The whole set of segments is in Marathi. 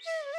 Yeah.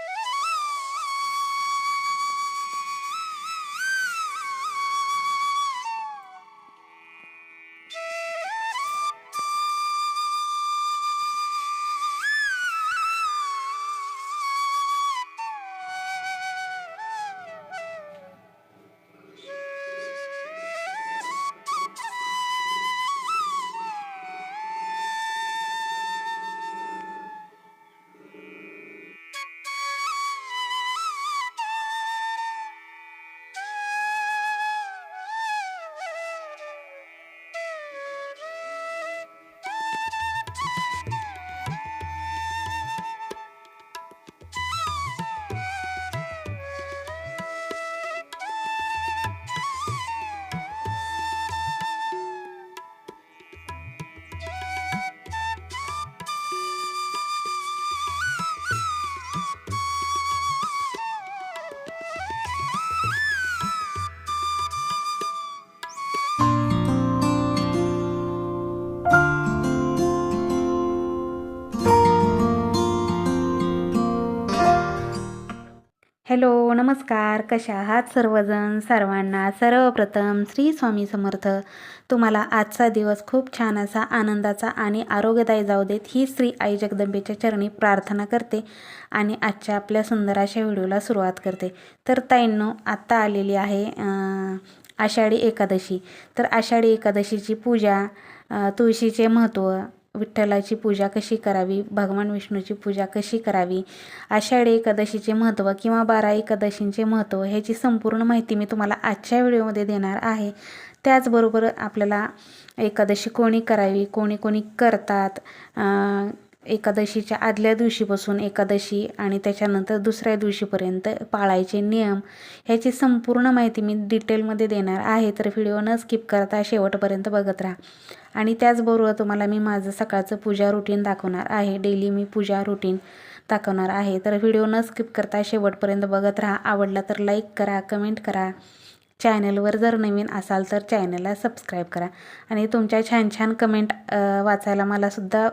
हॅलो नमस्कार. कशा आहात सर्वजण? सर्वांना सर्वप्रथम श्री स्वामी समर्थ. तुम्हाला आजचा दिवस खूप छान असा आनंदाचा आणि आरोग्यदायी जाऊ देत ही श्री आई जगदंबेच्या चरणी प्रार्थना करते आणि आजच्या आपल्या सुंदर अशा व्हिडिओला सुरुवात करते. तर ताईंनो आत्ता आलेली आहे आषाढी एकादशी. तर आषाढी एकादशीची पूजा तुळशीचे महत्त्व विठ्ठलाची पूजा कशी करावी? भगवान विष्णूची पूजा कशी करावी? आषाढी एकादशीचे महत्त्व किंवा बारा एकादशींचे महत्त्व ह्याची संपूर्ण माहिती मी तुम्हाला आजच्या व्हिडिओमध्ये देणार आहे. त्याचबरोबर आपल्याला एकादशी कोणी करावी? कोणी कोणी करतात? एकादशीच्या आदल्या दिवशीपासून एकादशी आणि त्याच्यानंतर दुसऱ्या दिवशीपर्यंत पाळायचे नियम ह्याची संपूर्ण माहिती मी डिटेलमध्ये देणार आहे. तर व्हिडिओ न स्किप करता शेवटपर्यंत बघत राहा. आणि त्याचबरोबर तुम्हाला मी माझं सकाळचं पूजा रुटीन दाखवणार आहे. डेली मी पूजा रुटीन दाखवणार आहे. तर व्हिडिओ न स्किप करता शेवटपर्यंत बघत राहा. आवडला तर लाईक करा कमेंट करा. चॅनलवर जर नवीन असाल तर चॅनलला सबस्क्राईब करा. आणि तुमच्या छान छान कमेंट वाचायला मलासुद्धा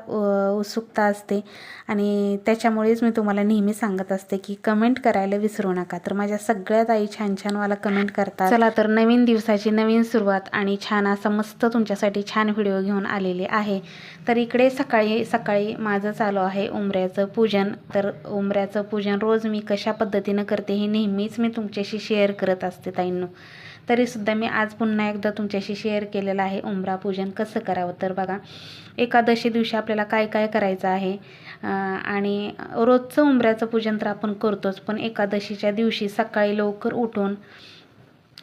उत्सुकता असते. आणि त्याच्यामुळेच मी तुम्हाला नेहमी सांगत असते की कमेंट करायला विसरू नका. तर माझ्या सगळ्यात आई छान छान मला कमेंट करतात. चला तर नवीन दिवसाची नवीन सुरुवात आणि छान असा मस्त तुमच्यासाठी छान व्हिडिओ घेऊन आलेले आहे. तर इकडे सकाळी सकाळी माझं चालू आहे उंबऱ्याचं पूजन. तर उंबऱ्याचं पूजन रोज मी कशा पद्धतीनं करते हे नेहमीच मी तुमच्याशी शेअर करत असते ताईंनो. तरीसुद्धा मी आज पुन्हा एकदा तुमच्याशी शेअर केलेलं आहे उंबरा पूजन कसं करावं? तर बघा एकादशी दिवशी आपल्याला काय काय करायचं आहे? आणि रोजचं उंबऱ्याचं पूजन तर आपण करतोच पण एकादशीच्या दिवशी सकाळी लवकर उठून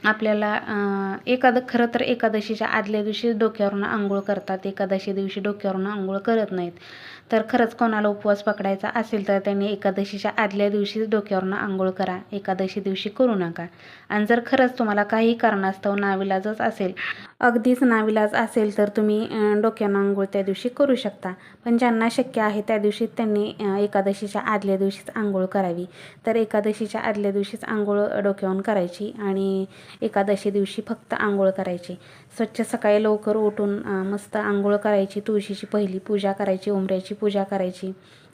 आपल्याला एकाद खरं तर एकादशीच्या आदल्या दिवशी डोक्यावरून आंघोळ करतात एकादशी दिवशी डोक्यावरून आंघोळ करत नाहीत. तर खरंच कोणाला उपवास पकडायचा असेल तर त्यांनी एकादशीच्या आदल्या दिवशीच डोक्यावरून आंघोळ करा. एकादशी दिवशी करू नका. आणि जर खरंच तुम्हाला काही कारणास्तव नाविलाजच असेल अगदीच नाविलाज असेल तर तुम्ही डोक्यानं आंघोळ त्या दिवशी करू शकता. पण ज्यांना शक्य आहे त्या दिवशी त्यांनी एकादशीच्या आदल्या दिवशीच आंघोळ करावी. तर एकादशीच्या आदल्या दिवशीच आंघोळ डोक्यावरून करायची आणि एकादशी दिवशी फक्त आंघोळ करायची. स्वच्छ सकाळी लवकर उठून मस्त आंघोळ करायची तुळशीची पहिली पूजा करायची उंबऱ्याची पूजा करायची.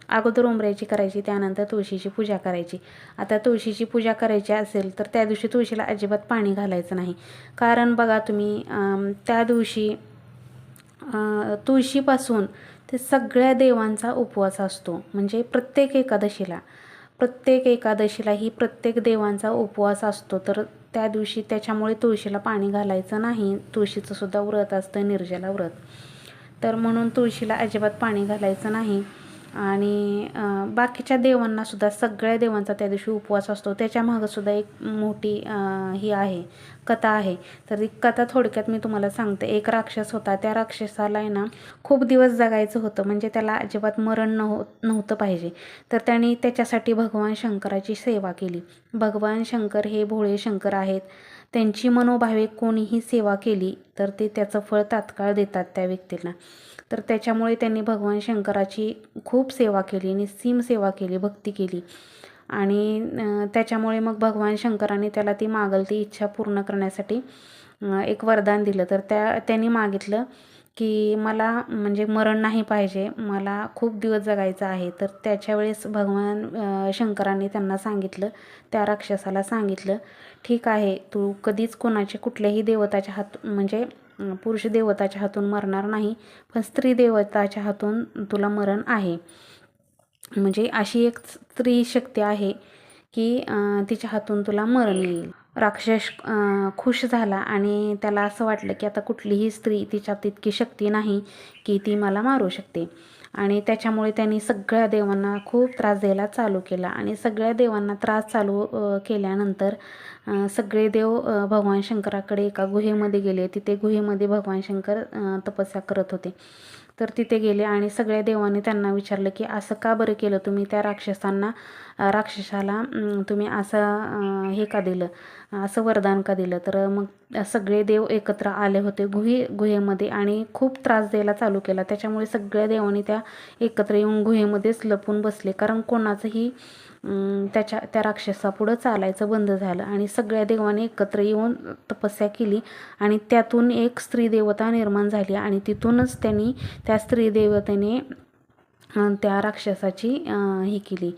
अगोदर उमऱ्याची करायची त्यानंतर तुळशीची पूजा करायची. आता तुळशीची पूजा करायची असेल तर त्या दिवशी तुळशीला अजिबात पाणी घालायचं नाही. कारण बघा तुम्ही त्या दिवशी तुळशीपासून ते सगळ्या देवांचा उपवास असतो. म्हणजे प्रत्येक एकादशीला. प्रत्येक एकादशीला ही प्रत्येक देवांचा उपवास असतो. तर त्या दिवशी त्याच्यामुळे तुळशीला पाणी घालायचं नाही. तुळशीचं सुद्धा व्रत असतं निर्जला व्रत. तर म्हणून तुळशीला अजिबात पाणी घालायचं नाही. आणि बाकीच्या देवांना सुद्धा सगळ्या देवांचा त्या दिवशी उपवास असतो. त्याच्या एक मोठी ही आहे कथा आहे. तर ती कथा थोडक्यात मी तुम्हाला सांगते. एक राक्षस होता. त्या राक्षसाला आहे ना खूप दिवस जगायचं होतं. म्हणजे त्याला अजिबात मरण नव्ह नव्हतं पाहिजे. तर त्यांनी त्याच्यासाठी भगवान शंकराची सेवा केली. भगवान शंकर हे भोळे शंकर आहेत. त्यांची मनोभावे कोणीही सेवा केली तर ते त्याचं फळ तात्काळ देतात त्या व्यक्तीला तर त्याच्यामुळे त्यांनी भगवान शंकराची खूप सेवा केली निस्सीम सेवा केली भक्ती केली. आणि त्याच्यामुळे मग भगवान शंकराने त्याला ती मागल ती इच्छा पूर्ण करण्यासाठी एक वरदान दिलं. तर त्या त्यांनी मागितलं की मला म्हणजे मरण नाही पाहिजे मला खूप दिवस जगायचं आहे. तर त्याच्या वेळेस भगवान शंकराने त्यांना सांगितलं त्या राक्षसाला सांगितलं ठीक आहे तू कधीच कोणाचे कुठल्याही देवताच्या हात म्हणजे पुरुष देवताच्या हातून मरणार नाही पण स्त्री देवताच्या हातून तुला मरण आहे. म्हणजे अशी एक स्त्री शक्ती आहे की तिच्या हातून तुला मरण येईल. राक्षस खुश झाला आणि त्याला असं वाटलं की आता कुठलीही स्त्री तिच्यात इतकी शक्ती नाही की ती मला मारू शकते. आणि त्याच्यामुळे त्यांनी सगळ्या देवांना खूप त्रास द्यायला चालू केला. आणि सगळ्या देवांना त्रास चालू केल्यानंतर सगळे देव भगवान शंकराकडे एका गुहेमध्ये गेले. तिथे गुहेमध्ये भगवान शंकर तपस्या करत होते. तर तिथे गेले आणि सगळ्या देवांनी त्यांना विचारलं की असं का बरं केलं तुम्ही त्या राक्षसांना राक्षसाला तुम्ही असं हे का दिलं असं वरदान का दिलं? तर मग सगळे देव एकत्र आले होते गुहे गुहेमध्ये आणि खूप त्रास द्यायला चालू केला. त्याच्यामुळे सगळ्या देवांनी त्या एकत्र येऊन गुहेमध्येच लपून बसले. कारण कोणाचंही त्याच्या त्या राक्षसापुढं चालायचं बंद झालं. आणि सगळ्या देवाने एकत्र येऊन तपस्या केली. आणि त्यातून एक स्त्री देवता निर्माण झाली. आणि तिथूनच त्यांनी त्या स्त्री देवतेने त्या राक्षसाची हे ही केली.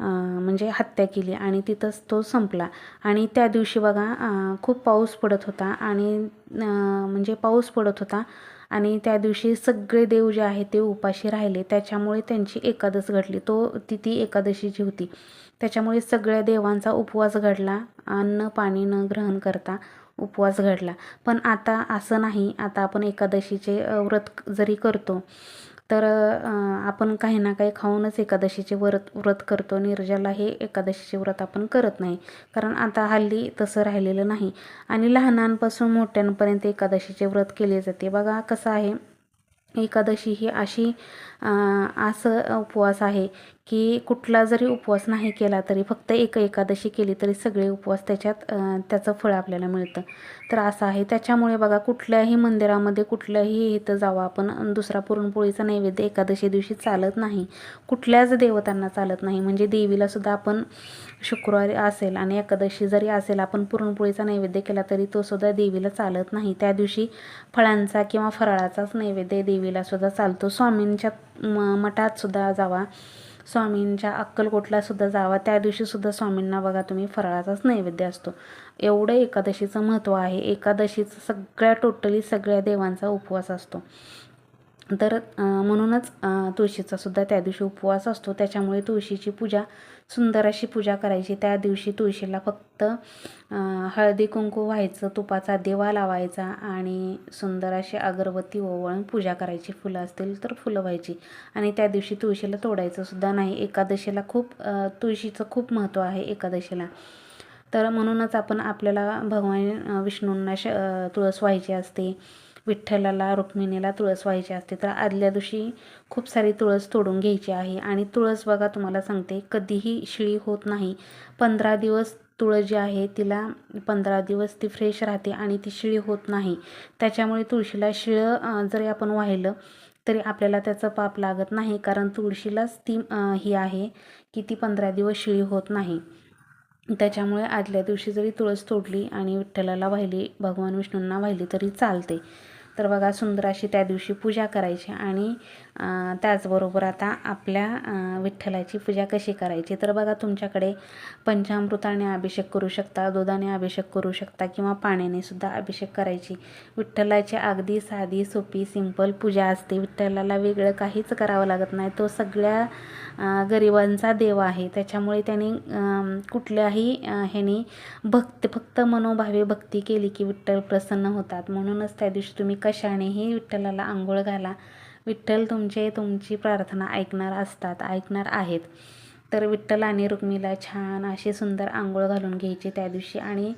म्हणजे हत्या केली. आणि तिथंच तो संपला. आणि त्या दिवशी बघा खूप पाऊस पडत होता. आणि म्हणजे पाऊस पडत होता. आणि त्या दिवशी सगळे देव जे आहे ते उपाशी राहिले. त्याच्यामुळे त्यांची एकादश घडली. तो ती ती एकादशीची होती त्याच्यामुळे सगळ्या देवांचा उपवास घडला. अन्न पाणी न ग्रहण करता उपवास घडला. पण आता असं नाही. आता आपण एकादशीचे व्रत जरी करतो तर आपण काही ना काही खाऊनच एकादशीचे व्रत व्रत करतो. निर्जला हे एकादशीचे व्रत आपण करत नाही. कारण आता हल्ली तसं राहिलेलं नाही. आणि लहानांपासून मोठ्यांपर्यंत एकादशीचे व्रत केले जाते. बघा कसं आहे. एकादशी ही अशी असं उपवास आहे की कुठला जरी उपवास नाही केला तरी फक्त एक एकादशी केली तरी सगळे उपवास त्याच्यात त्याचं फळ आपल्याला मिळतं. तर असं आहे. त्याच्यामुळे बघा कुठल्याही मंदिरामध्ये कुठल्याही इथं जावं आपण दुसरा पुरणपोळीचा नैवेद्य एकादशी दिवशी चालत नाही. कुठल्याच देवतांना चालत नाही. म्हणजे देवीलासुद्धा आपण शुक्रवारी असेल आणि एकादशी जरी असेल आपण पुरणपोळीचा नैवेद्य केला तरी तो सुद्धा देवीला चालत नाही. त्या दिवशी फळांचा किंवा फराळाचाच नैवेद्य देवीलासुद्धा चालतो. स्वामींच्या म मठातसुद्धा जावा. स्वामींच्या अक्कलकोटलासुद्धा जावा. त्या दिवशीसुद्धा स्वामींना बघा तुम्ही फराळाचाच नैवेद्य असतो. एवढं एकादशीचं महत्त्व आहे. एकादशीचं सगळ्या टोटली सगळ्या देवांचा उपवास असतो. तर म्हणूनच तुळशीचासुद्धा त्या दिवशी उपवास असतो. त्याच्यामुळे तुळशीची पूजा सुंदर अशी पूजा करायची. त्या दिवशी तुळशीला फक्त हळदी कुंकू व्हायचं तुपाचा दिवा लावायचा आणि सुंदर अशी अगरबत्ती ओवळून पूजा करायची. फुलं असतील तर फुलं व्हायची. आणि त्या दिवशी तुळशीला तोडायचं सुद्धा नाही. एकादशीला खूप तुळशीचं खूप महत्त्व आहे एकादशीला. तर म्हणूनच आपण आपल्याला भगवान विष्णूंना श तुळस व्हायची असते. विठ्ठलाला रुक्मिणीला तुळस व्हायची असते. तर आदल्या दिवशी खूप सारी तुळस तोडून घ्यायची आहे. आणि तुळस बघा तुम्हाला सांगते कधीही शिळी होत नाही. पंधरा दिवस तुळस जी आहे तिला पंधरा दिवस ती फ्रेश राहते आणि ती शिळी होत नाही. त्याच्यामुळे तुळशीला शिळं जरी आपण वाहिलं तरी आपल्याला त्याचं पाप लागत नाही. कारण तुळशीलाच ती ही आहे की ती पंधरा दिवस शिळी होत नाही. त्याच्यामुळे आदल्या दिवशी जरी तुळस तोडली आणि विठ्ठलाला वाहिली भगवान विष्णूंना वाहिली तरी चालते. तर बघा सुंदर अशी त्या दिवशी पूजा करायची आणि त्याचबरोबर आता आपल्या विठ्ठलाची पूजा कशी करायची? तर बघा तुमच्याकडे पंचामृताने अभिषेक करू शकता दुधाने अभिषेक करू शकता किंवा पाण्याने सुद्धा अभिषेक करायची. विठ्ठलाची अगदी साधी सोपी सिंपल पूजा असते. विठ्ठलाला वेगळं काहीच करावं लागत नाही. तो सगळ्या गरिबांचा देव आहे. त्याच्यामुळे त्यांनी कुठल्याही ह्याने ह्यानी फक्त मनोभावे भक्ती केली की विठ्ठल प्रसन्न होतात. म्हणूनच त्या दिवशी तुम्ही कशानेही विठ्ठलाला आंघोळ घाला. विठ्ठल तुमचे तुमची प्रार्थना ऐकणार असतात ऐकणार आहेत. तर विठ्ठल आणि रुक्मीला छान अशी सुंदर आंघोळ घालून घ्यायची त्या दिवशी आणि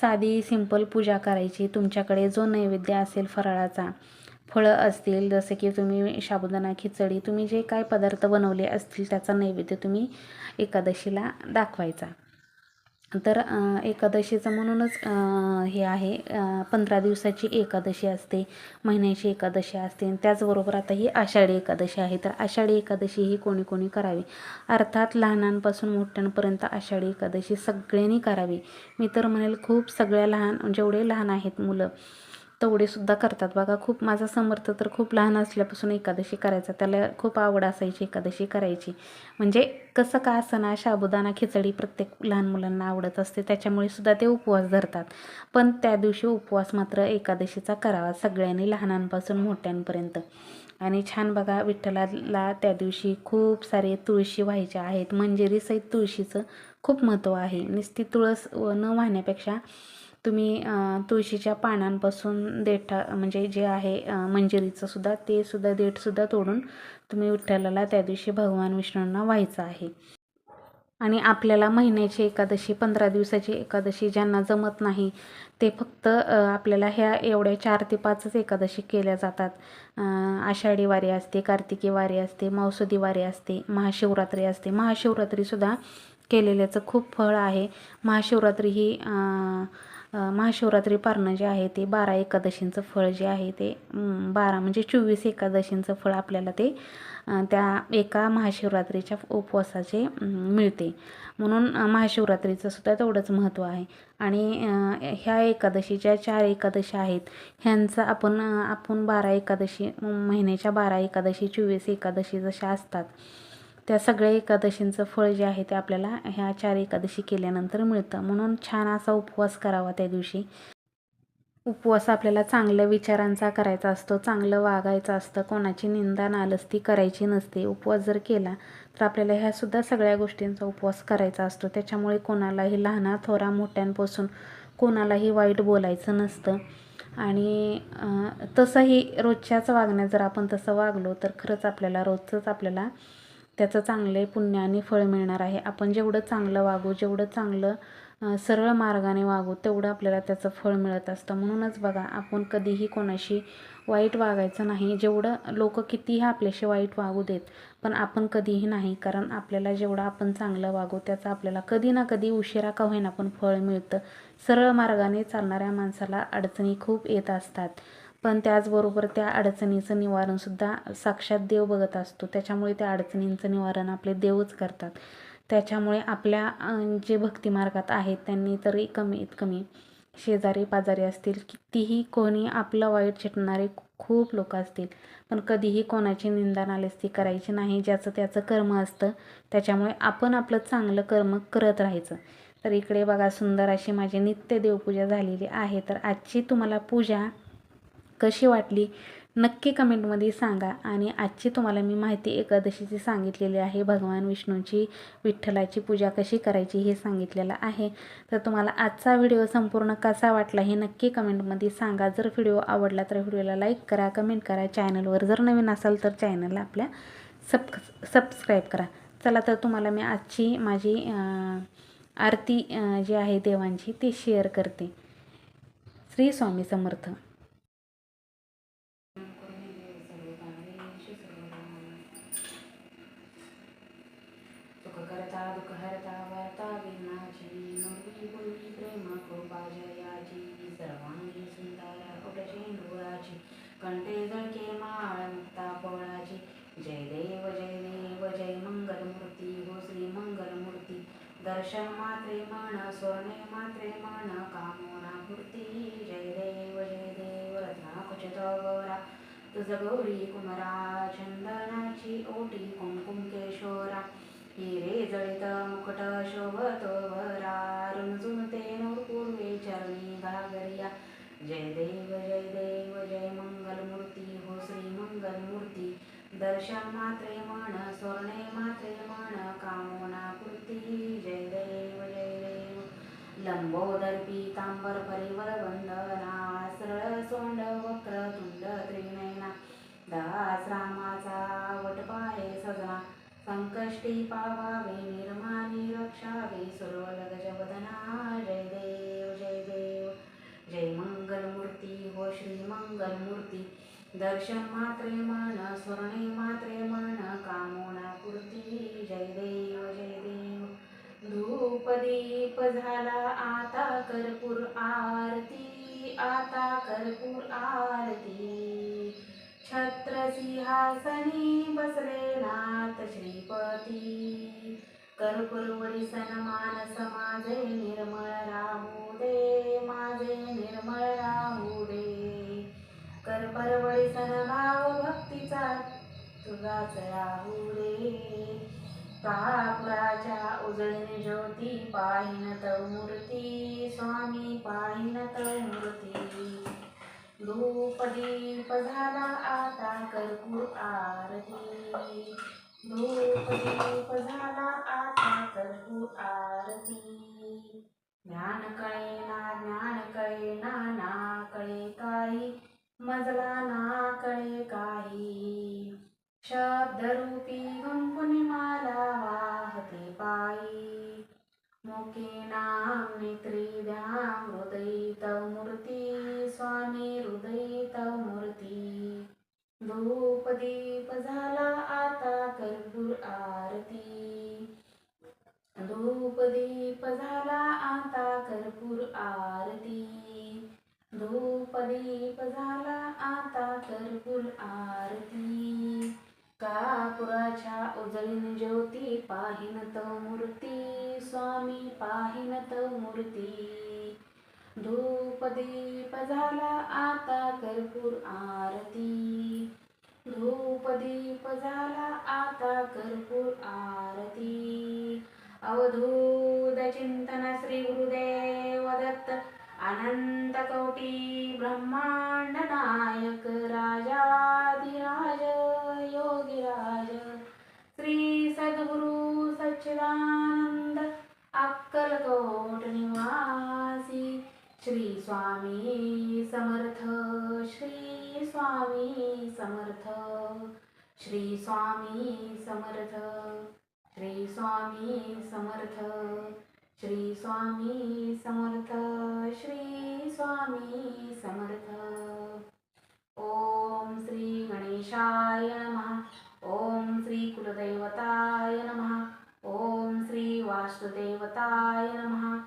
साधी सिंपल पूजा करायची. तुमच्याकडे जो नैवेद्य असेल फराळाचा फळं असतील जसे की तुम्ही साबुदाणा खिचडी तुम्ही जे काय पदार्थ बनवले असतील त्याचा नैवेद्य तुम्ही एकादशीला दाखवायचा. तर एकादशीचं म्हणूनच हे आहे. पंधरा दिवसाची एकादशी असते महिन्याची एकादशी असते आणि त्याचबरोबर आता ही आषाढी एकादशी आहे. तर आषाढी एकादशी ही कोणी कोणी करावी? अर्थात लहानांपासून मोठ्यांपर्यंत आषाढी एकादशी सगळ्यांनी करावी. मी तर म्हणेल खूप सगळ्या लहान जेवढे लहान आहेत मुलं तवडेसुद्धा करतात. बघा खूप माझा समर्थ तर खूप लहान असल्यापासून एकादशी करायचा. त्याला खूप आवड असायची एकादशी करायची. म्हणजे कसं का असं साबुदाणा खिचडी प्रत्येक लहान मुलांना आवडत असते. त्याच्यामुळे सुद्धा ते उपवास धरतात. पण त्या दिवशी उपवास मात्र एकादशीचा करावा सगळ्यांनी लहानांपासून मोठ्यांपर्यंत. आणि छान बघा विठ्ठलाला त्या दिवशी खूप सारे तुळशी व्हायच्या आहेत. मंजेरीसहित तुळशीचं खूप महत्त्व आहे. नुसती तुळस न वाहण्यापेक्षा तुम्ही तुळशीच्या पानांपासून देठा म्हणजे जे आहे मंजिरीचं सुद्धा ते सुद्धा देठसुद्धा तोडून तुम्ही विठ्ठलाला त्या दिवशी भगवान विष्णूंना व्हायचं आहे. आणि आपल्याला महिन्याची एकादशी पंधरा दिवसाची एकादशी ज्यांना जमत नाही ते फक्त आपल्याला ह्या एवढ्या चार ते पाचच एकादशी केल्या जातात. आषाढी वारी असते कार्तिकी वारी असते मावसुदी वारी असते महाशिवरात्री असते. महाशिवरात्रीसुद्धा केलेल्याचं खूप फळ आहे. महाशिवरात्री ही महाशिवरात्री पारणं जे आहे ते बारा एकादशींचं फळ जे आहे ते बारा म्हणजे चोवीस एकादशींचं फळ आपल्याला ते त्या एका महाशिवरात्रीच्या उपवासाचे मिळते. म्हणून महाशिवरात्रीचं सुद्धा तेवढंच महत्त्व आहे. आणि ह्या एकादशीच्या चार एकादशी आहेत ह्यांचा आपण आपण बारा एकादशी महिन्याच्या बारा एकादशी चोवीस एकादशी जशा असतात त्या सगळ्या एकादशींचं फळ जे आहे ते आपल्याला ह्या चार एकादशी केल्यानंतर मिळतं. म्हणून छान असा उपवास करावा त्या दिवशी. उपवास आपल्याला चांगल्या विचारांचा करायचा असतो चांगलं वागायचं असतं कोणाची निंदा नालस्ती करायची नसते. उपवास जर केला तर आपल्याला ह्यासुद्धा सगळ्या गोष्टींचा उपवास करायचा असतो. त्याच्यामुळे कोणालाही लहाना थोरा मोठ्यांपासून कोणालाही वाईट बोलायचं नसतं. आणि तसंही रोजच्याच वागण्यात जर आपण तसं वागलो तर खरंच आपल्याला रोजचंच आपल्याला त्याचं चांगले पुण्याने फळ मिळणार आहे. आपण जेवढं चांगलं वागू जेवढं चांगलं सरळ मार्गाने वागू तेवढं आपल्याला त्याचं फळ मिळत असतं. म्हणूनच बघा आपण कधीही कोणाशी वाईट वागायचं नाही. जेवढं लोक कितीही आपल्याशी वाईट वागू देत पण आपण कधीही नाही. कारण आपल्याला जेवढं आपण चांगलं वागू त्याचं आपल्याला कधी ना कधी उशिरा का होईना पण फळ मिळतं. सरळ मार्गाने चालणाऱ्या माणसाला अडचणी खूप येत असतात. पण त्याचबरोबर त्या अडचणीचं निवारणसुद्धा साक्षात देव बघत असतो. त्याच्यामुळे त्या अडचणींचं निवारण आपले देवच करतात. त्याच्यामुळे आपल्या जे भक्तिमार्गात आहेत त्यांनी तरी कमीत कमी शेजारी पाजारी असतील कितीही कोणी आपलं वाईट चिटणारे खूप लोक असतील पण कधीही कोणाची निंदा नालेस्ती करायची नाही ज्याचं त्याचं कर्म असतं त्याच्यामुळे आपण आपलं चांगलं कर्म करत राहायचं. तर इकडे बघा सुंदर अशी माझी नित्य देवपूजा झालेली आहे. तर आजची तुम्हाला पूजा कशी वाटली नक्की कमेंटमध्ये सांगा. आणि आजची तुम्हाला मी माहिती एकादशीची सांगितलेली आहे. भगवान विष्णूंची विठ्ठलाची पूजा कशी करायची हे सांगितलेलं आहे. तर तुम्हाला आजचा व्हिडिओ संपूर्ण कसा वाटला हे नक्की कमेंटमध्ये सांगा. जर व्हिडिओ आवडला तर व्हिडिओला लाईक करा कमेंट करा. चॅनलवर जर नवीन असाल तर चॅनलला आपल्या सब सबस्क्राईब करा. चला तर तुम्हाला मी आजची माझी आरती जी आहे देवांची ती शेअर करते. श्री स्वामी समर्थ. कंठे जळके माळ जय देव जय देव जय मंगलमूर्ती हो श्री मंगलमूर्ती. दर्शन मात्रे मन स्वर्णे मात्रे मन कामोना मूर्ती जय देव जय देव रत्ना गौरा तुझ गौरी कुमरा चंदनाची ओटी कुमकुम केशोरा. हिरे जळित मुकट शोभतो वरा. रुंजुनते पूर्वे चरणी घागरिया जय देव जय देव जय मंगलमूर्ती हो श्री मंगलमूर्ती दर्शन मात्रे मन स्वर्णे मात्रे मन कामना कृती जय देव जय देव. लंबोदर पीतांबर परिवर वंदना सरळ सोंड वक्र तुंड त्रिनयना. दास रामाचा वटपाये सजना संकष्टी पावावे निर्माणी रक्षावे सुरवल गजवदना जय देव जय देव. जय मंगलमूर्ती हो श्री मंगलमूर्ती. दर्शन मात्रे मन स्वर्णे मात्रे मन कामोना पूर्ती जय देव जय देव धूप दीप झाला आता कर्पूर आरती आता कर्पूर आरती। छत्र सिंहासनी बसले नाथ श्रीपती। कर्पूरवरी सन्मान समाजे निर्मळ राहू दे माझे निर्मळ राहू कर परवडी भाव भक्तीचा. तुझाच राहू रे कापुराच्या उजळीने ज्योती पाहिन तव मूर्ती. स्वामी पाहिन तव मूर्ती. धूप दीप झाला आता कर्पूर आरती. धूप दीप झाला आता कर्पूर आरती. ज्ञान कळे ना ज्ञान कळे ना ना कळे काही मजला ना कळे काही. शब्दरूपी गुंफुनी माला वाहते पायी. मुके नाम नेत्री ध्यान तव मूर्ती. स्वामी हृदयी तव मूर्ती. धूप दीप झाला आता कर्पूर आरती. धूप दीप झाला आता कर्पूर आरती. धूप दीप झाला आता कर्पूर आरती. कापुराच्या उजळीन ज्योती पाहिन तव मूर्ती स्वामी पाहिन तव मूर्ती. धूप दीप झाला आता कर्पूर आरती. धूप दीप झाला आता कर्पूर आरती. अवधूत चिंतन श्री गुरुदेव दत्त अनंत कोटी ब्रह्मांड नायक राजाधिराज योगिराज। श्री सद्गुरु सच्चिदानंद अक्कलकोट निवासी। श्री स्वामी समर्थ। श्री स्वामी समर्थ। श्री स्वामी समर्थ। श्री स्वामी समर्थ। श्री स्वामी समर्थ श्री स्वामी समर्थ. ओम श्री गणेशाय नमः ओम श्री कुलदैवताय नमः ओम श्री वास्तुदेवताय नमः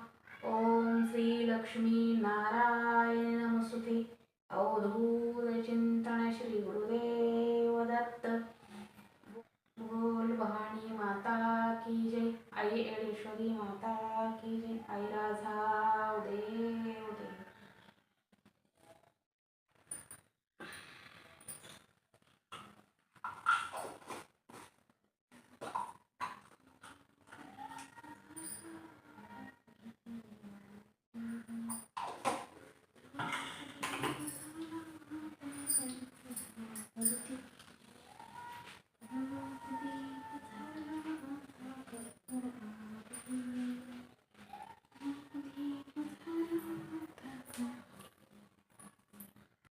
ओम श्री लक्ष्मी नारायण नमस्तुते. अवधूत चिंतन श्री गुरुदेव दत्त. बोल भवानी माता की जय. आई ऐ ऋषभि माता की आई राधा उदय